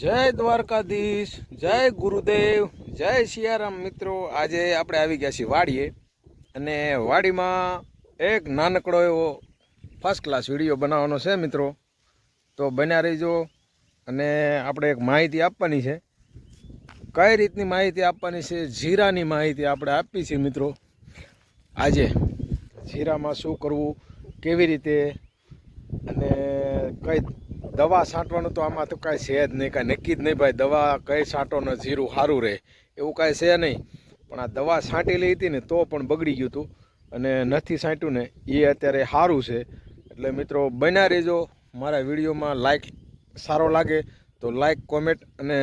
જય દ્વારકાધીશ, જય ગુરુદેવ, જય સિયારામ મિત્રો. આજે આપણે આવી ગયા છીએ વાડીએ અને વાડીમાં એક નાનકડો એવો ફર્સ્ટ ક્લાસ વીડિયો બનાવવાનો છે મિત્રો. તો બન્યા રહીજો અને આપણે એક માહિતી આપવાની છે. કઈ રીતની માહિતી આપવાની છે? જીરાની માહિતી આપણે આપી છે મિત્રો. આજે જીરામાં શું કરવું, કેવી રીતે અને કઈ દવા છાંટવાનું તો આમાં તો કાંઈ છે જ નહીં, કાંઈ નક્કી જ નહીં ભાઈ. દવા કઈ છાંટો ને જીરું સારું રહે, એવું કાંઈ છે નહીં. પણ આ દવા છાંટી લઈ હતી ને તો પણ બગડી ગયું હતું અને નથી છાંટ્યું ને એ અત્યારે સારું છે. એટલે મિત્રો બન્યા રહેજો. મારા વિડીયોમાં લાઈક સારો લાગે તો લાઈક કોમેન્ટ અને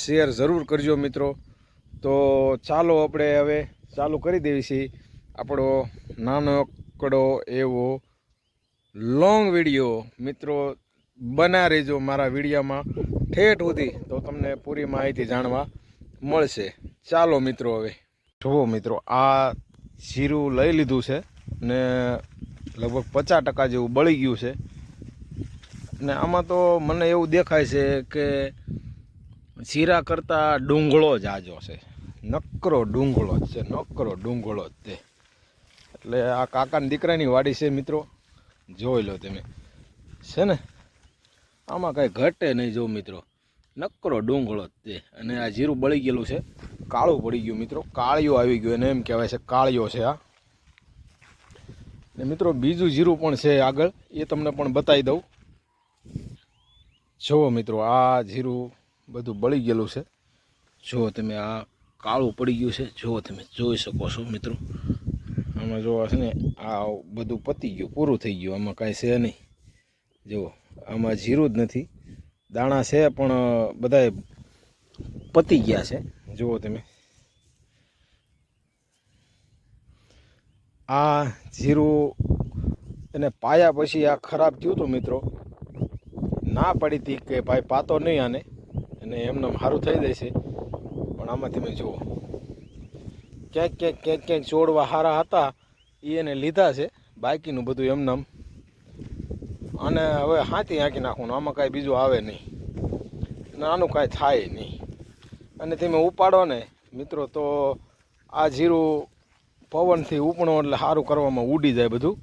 શેર જરૂર કરજો મિત્રો. તો ચાલો આપણે હવે ચાલુ કરી દેવી છીએ આપણો નાનકડો એવો લોંગ વીડિયો મિત્રો બના રહેજો મારા વિડીયામાં ઠેઠ સુધી તો તમને પૂરી માહિતી જાણવા મળશે. ચાલો મિત્રો હવે. જુઓ મિત્રો, આ જીરું લઈ લીધું છે ને લગભગ પચાસ ટકા જેવું બળી ગયું છે. ને આમાં તો મને એવું દેખાય છે કે જીરા કરતાં ડુંગળો જ આજો છે. નકરો ડુંગળો જ છે, નકરો ડુંગળો જ તે. એટલે આ કાકાની દીકરાની વાડી છે મિત્રો. જોઈ લો તમે. છે ને? આમાં કાંઈ ઘટે નહીં જો મિત્રો. નકરો ડુંગળો જ તે. અને આ જીરું બળી ગયેલું છે. કાળું પડી ગયું મિત્રો. કાળિયો આવી ગયો એને એમ કહેવાય છે કાળિયો છે આ ને મિત્રો બીજું જીરું પણ છે આગળ. એ તમને પણ બતાવી દઉં. જુઓ મિત્રો, આ જીરું બધું બળી ગયેલું છે. જુઓ તમે આ કાળું પડી ગયું છે. જુઓ તમે, જોઈ શકો છો મિત્રો. આમાં જોવા છે ને, આ બધું પતી ગયું, પૂરું થઈ ગયું. આમાં કાંઈ છે નહીં. જુઓ, આમાં જીરું જ નથી. દાણા છે, પણ બધાય પતી ગયા છે. જુઓ તમે. આ જીરું એને પાયા પછી આ ખરાબ થયું હતું મિત્રો. ના પડી હતી કે ભાઈ પાતો નહીં આને. અને એમને સારું થઈ જશે પણ આમાં તમે જુઓ. ક્યાંક ક્યાંક ક્યાંક ક્યાંક ચોડવા સારા હતા. એ એને લીધા છે. બાકીનું બધું એમનેમ અને હવે હાથી હાંકી નાખવાનું આમાં કાંઈ બીજું આવે નહીં. અને આનું કાંઈ થાય નહીં. અને તમે ઉપાડો ને, મિત્રો, તો આ જીરું પવનથી ઉપણો એટલે સારું કરવામાં ઉડી જાય બધું.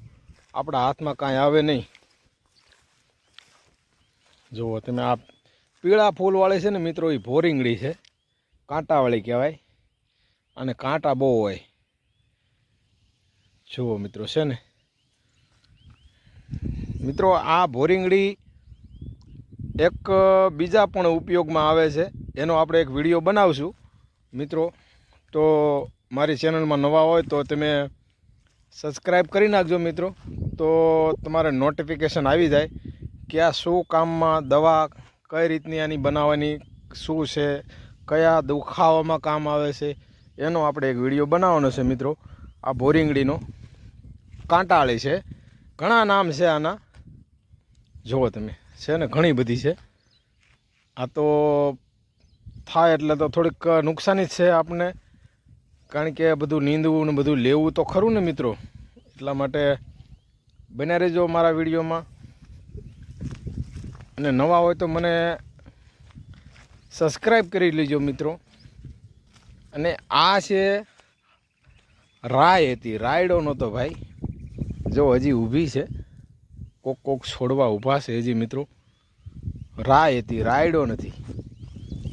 આપણા હાથમાં કાંઈ આવે નહીં. જુઓ તમે આ પીળા ફૂલવાળી છે ને, મિત્રો, એ ભોરીંગડી છે. કાંટાવાળી કહેવાય. અને કાંટા બહુ હોય. જુઓ મિત્રો, છે ને? મિત્રો, આ ભોરિંગડી એક બીજા પણ ઉપયોગમાં આવે છે. એનો આપણે એક વીડિયો બનાવશું. મિત્રો, તો મારી ચેનલમાં નવા હોય તો તમે સબસ્ક્રાઈબ કરી નાખજો મિત્રો. તો તમારે નોટિફિકેશન આવી જાય કે આ શું કામમાં દવા કઈ રીતની આની બનાવવાની, શું છે, કયા દુખાવામાં કામ આવે છે, એનો આપણે એક વીડિયો બનાવવાનો છે મિત્રો. આ ભોરિંગડીનો કાંટાળી છે. ઘણા નામ છે આના. જુઓ તમે, છે ને, ઘણી બધી છે. આ તો થાય એટલે તો થોડીક નુકસાની જ છે આપણને કારણ કે બધું નીંદવું ને બધું લેવું તો ખરું ને મિત્રો. એટલા માટે બન્યા રહેજો મારા વિડીયોમાં. અને નવા હોય તો મને સબસ્ક્રાઈબ કરી લેજો મિત્રો. અને આ છે રાય હતી, રાયડો નહોતો ભાઈ. જો હજી ઊભી છે. કોક કોક છોડવા ઊભા છે હજી મિત્રો. રાય હતી, રાયડો નથી.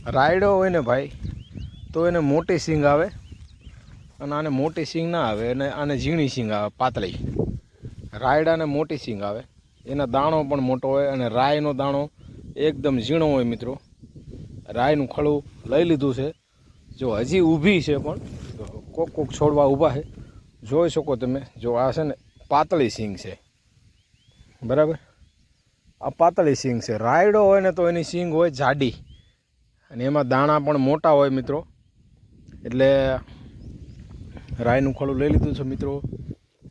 રાયડો હોય ને ભાઈ, તો એને મોટી સિંગ આવે. અને આને મોટી સિંગ ના આવે અને આને ઝીણી સિંગ આવે, પાતળી. રાયડાને મોટી સિંગ આવે. એના દાણો પણ મોટો હોય અને રાયનો દાણો એકદમ ઝીણો હોય મિત્રો. રાયનું ખળું લઈ લીધું છે. જો હજી ઊભી છે પણ કોક કોક છોડવા ઊભા છે. જોઈ શકો તમે, જો આ છે ને પાતળી સિંગ છે. બરાબર? આ પાતળી સિંગ છે. રાયડો હોય ને તો એની સિંગ હોય જાડી. અને એમાં દાણા પણ મોટા હોય મિત્રો. એટલે રાયનું ખોળું લઈ લીધું છે મિત્રો.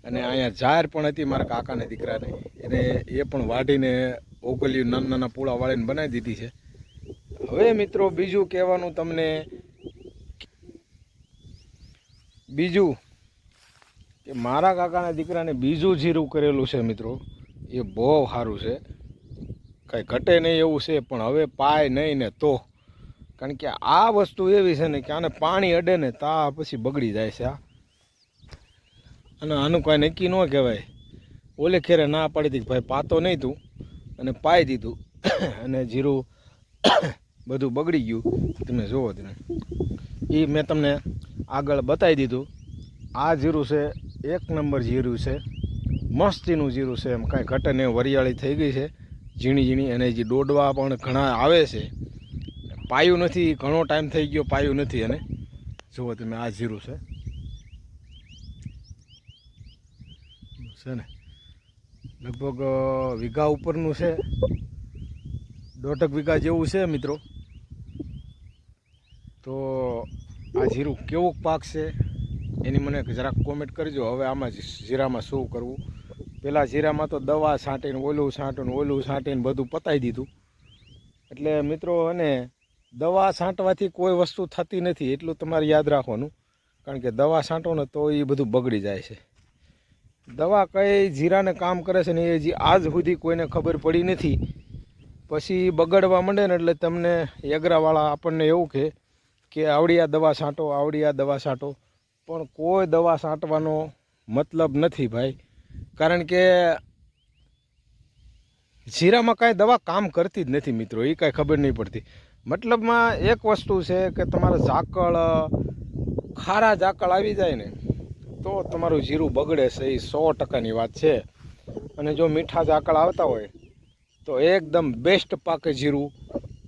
અને અહીંયા જાહેર પણ હતી મારા કાકાને દીકરાને. એને એ પણ વાઢીને ઓગલ્યું નાના નાના પૂળા વાળીને બનાવી દીધી છે. હવે મિત્રો બીજું કહેવાનું તમને બીજું કે મારા કાકાના દીકરાને બીજું જીરું કરેલું છે મિત્રો. એ બહુ સારું છે. કાંઈ ઘટે નહીં એવું છે, પણ હવે પાય નહીં ને તો. કારણ કે આ વસ્તુ એવી છે ને કે આને પાણી અડે ને તા પછી બગડી જાય છે આ. અને આનું કાંઈ નક્કી ન કહેવાય. ઓલે ખેરે ના પાડી હતી ભાઈ પાતો નહીં તું. અને પાઈ દીધું. અને જીરું બધું બગડી ગયું. તમે જુઓ તમે એ મેં તમને આગળ બતાવી દીધું. આ જીરું છે, એક નંબર જીરું છે. મસ્તીનું જીરું છે એમ કાંઈ ઘટે નહીં વરિયાળી થઈ ગઈ છે. ઝીણી ઝીણી અને જે દોડવા પણ ઘણા આવે છે. પાયું નથી, ઘણો ટાઈમ થઈ ગયો, પાયું નથી અને જુઓ તમે, આ જીરું છે. છે ને? લગભગ વીઘા ઉપરનું છે. દોઢક વીઘા જેવું છે મિત્રો. તો આ જીરું કેવું પાક છે એની મને જરાક કોમેન્ટ કરજો. હવે આમાં જીરામાં શું કરવું? પહેલાં જીરામાં તો દવા છાંટીને, ઓલું છાંટીને ઓલું છાંટીને બધું પતાવી દીધું. એટલે મિત્રો અને દવા છાંટવાથી કોઈ વસ્તુ થતી નથી, એટલું તમારે યાદ રાખવાનું. કારણ કે દવા છાંટો ને તો એ બધું બગડી જાય છે. દવા કઈ જીરાને કામ કરે છે ને એ હજી આજ સુધી કોઈને ખબર પડી નથી. પછી બગડવા માંડે ને એટલે તમને યગરાવાળા આપણને એવું કહે કે આવડી આ દવા છાંટો આવડી આ દવા છાંટો. પણ કોઈ દવા છાંટવાનો મતલબ નથી ભાઈ. કારણ કે જીરામાં કાંઈ દવા કામ કરતી જ નથી મિત્રો એ કાંઈ ખબર નહીં પડતી. મતલબમાં એક વસ્તુ છે કે તમારે ઝાકળ, ખારા ઝાકળ આવી જાય ને, તો તમારું જીરું બગડે છે એ સો ટકાની વાત છે. અને જો મીઠા ઝાકળ આવતા હોય, તો એકદમ બેસ્ટ પાકે જીરું.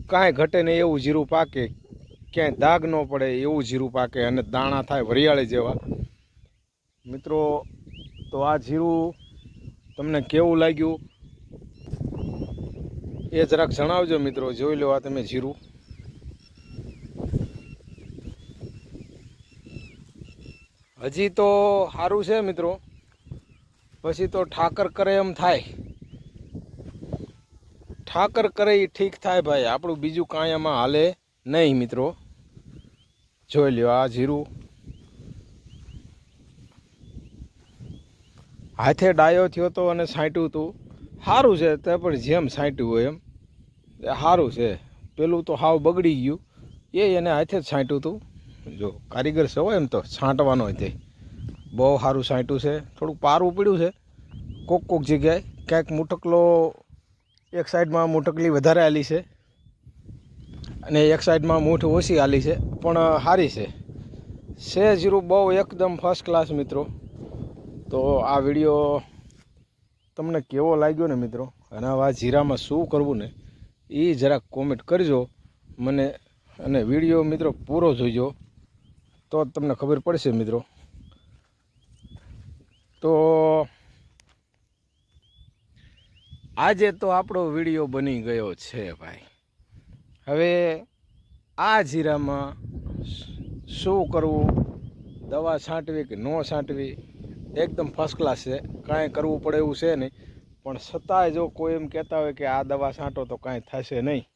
કાંઈ ઘટે નહીં એવું જીરું પાકે, ક્યાંય દાગ ન પડે એવું જીરું પાકે અને દાણા થાય વરિયાળી જેવા. મિત્રો તો આ જીરું તમને કેવું લાગ્યું? એ જરાક જણાવજો મિત્રો, જોઈ લો આ તમે જીરું. હજી તો સારું છે મિત્રો. પછી તો ઠાકર કરે એમ થાય. ઠાકર કરે એ ઠીક થાય ભાઈ, આપણું બીજું કાંઈ એમાં હાલે નહીં મિત્રો. જોઈ લ્યો આ જીરું. હાથે ડાયો થયો તો અને સાંટ્યું હતું સારું છે તે, પણ જેમ સાંટ્યું હોય એમ. એ સારું છે. પેલું તો હાવ બગડી ગયું. એ એને હાથે જ છાંટ્યું હતું જો, કારીગર છે હોય એમ તો, છાંટવાનો હોય તે. બહુ સારું સાંટ્યું છે. થોડુંક પારવું પડ્યું છે. કોક કોક જગ્યાએ ક્યાંક મુટકલો એક સાઈડમાં મુટકલી વધારે આલી છે. અને એક સાઈડમાં મૂઠ ઓછી આલી છે. પણ સારી છે. સે જીરું બહુ એકદમ ફર્સ્ટ ક્લાસ મિત્રો. તો આ વીડિયો તમને કેવો લાગ્યો ને મિત્રો? અને આ જીરામાં શું કરવું ને, એ જરાક કોમેન્ટ કરજો મને, અને વીડિયો મિત્રો પૂરો જોઈજો તો તમને ખબર પડશે મિત્રો. તો આજે તો આપણો વીડિયો બની ગયો છે ભાઈ. હવે આ જીરામાં શું કરવું? દવા છાંટવી કે ન છાંટવી? એકદમ ફર્સ્ટ ક્લાસ છે. કાંઈ કરવું પડે એવું છે નહીં. પણ છતાંય જો કોઈ એમ કહેતા હોય કે આ દવા છાંટો તો કાંઈ થશે નહીં.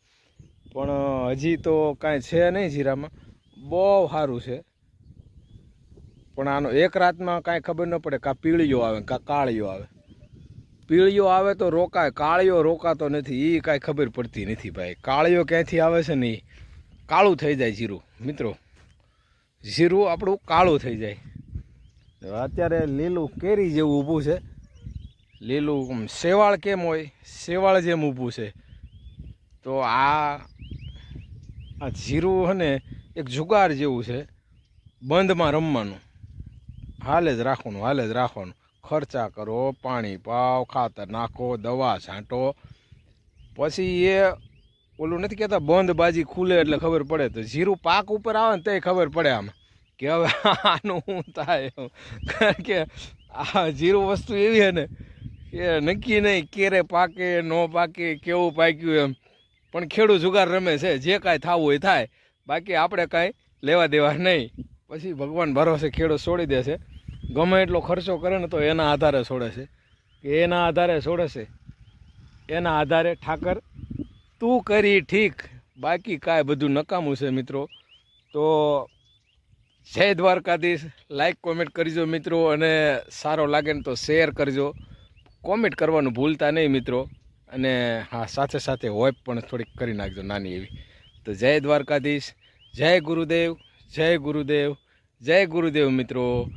પણ હજી તો કાંઈ છે નહીં જીરામાં. બહુ સારું છે. પણ આનો એક રાતમાં કાંઈ ખબર ન પડે કાં પીળીઓ આવે કાં, કાળીઓ આવે. પીળીઓ આવે તો રોકાય, કાળીઓ રોકાતો નથી. એ કાંઈ ખબર પડતી નથી ભાઈ. કાળીઓ ક્યાંથી આવે છે ને કાળું થઈ જાય જીરું. મિત્રો, જીરું આપણું કાળું થઈ જાય. અત્યારે લીલું કેરી જેવું ઊભું છે. લીલું શેવાળ કેમ હોય? શેવાળ જેમ ઊભું છે. તો આ આ જીરું હને એક જુગાર જેવું છે. બંધમાં રમવાનું. હાલે જ રાખવાનું, હાલે જ રાખવાનું. ખર્ચા કરો, પાણી પાવ, ખાતર નાખો, દવા છાંટો. પછી એ ઓલું નથી કહેતા બંધ બાજી ખુલે એટલે ખબર પડે. તો જીરું પાક ઉપર આવે ને તે ખબર પડે આમ. કે હવે આનું શું થાય? કારણ કે આ જીરું વસ્તુ એવી છે ને કે નક્કી નહીં ક્યારે પાકે, ન પાકે, કેવું પાક્યું એમ. પણ ખેડૂત જુગાર રમે છે, જે કાંઈ થવું હોય થાય. બાકી આપણે કાંઈ લેવા દેવા નહીં. પછી ભગવાન ભરોસે ખેડૂત છોડી દેશે ગમે એટલો ખર્ચો કરે ને તો એના આધારે છોડે છે. કે એના આધારે છોડે છે, એના આધારે ઠાકર, તું કરી ઠીક. બાકી કાંઈ બધું નકામું છે મિત્રો. તો જય દ્વારકાધીશ. લાઈક કોમેન્ટ કરજો મિત્રો અને સારો લાગે ને તો શેર કરજો. કોમેન્ટ કરવાનું ભૂલતા નહીં મિત્રો. અને હા, સાથે સાથે હોય પણ થોડીક કરી નાખજો નાની એવી. તો જય દ્વારકાધીશ. જય ગુરુદેવ. જય ગુરુદેવ. જય ગુરુદેવ મિત્રો.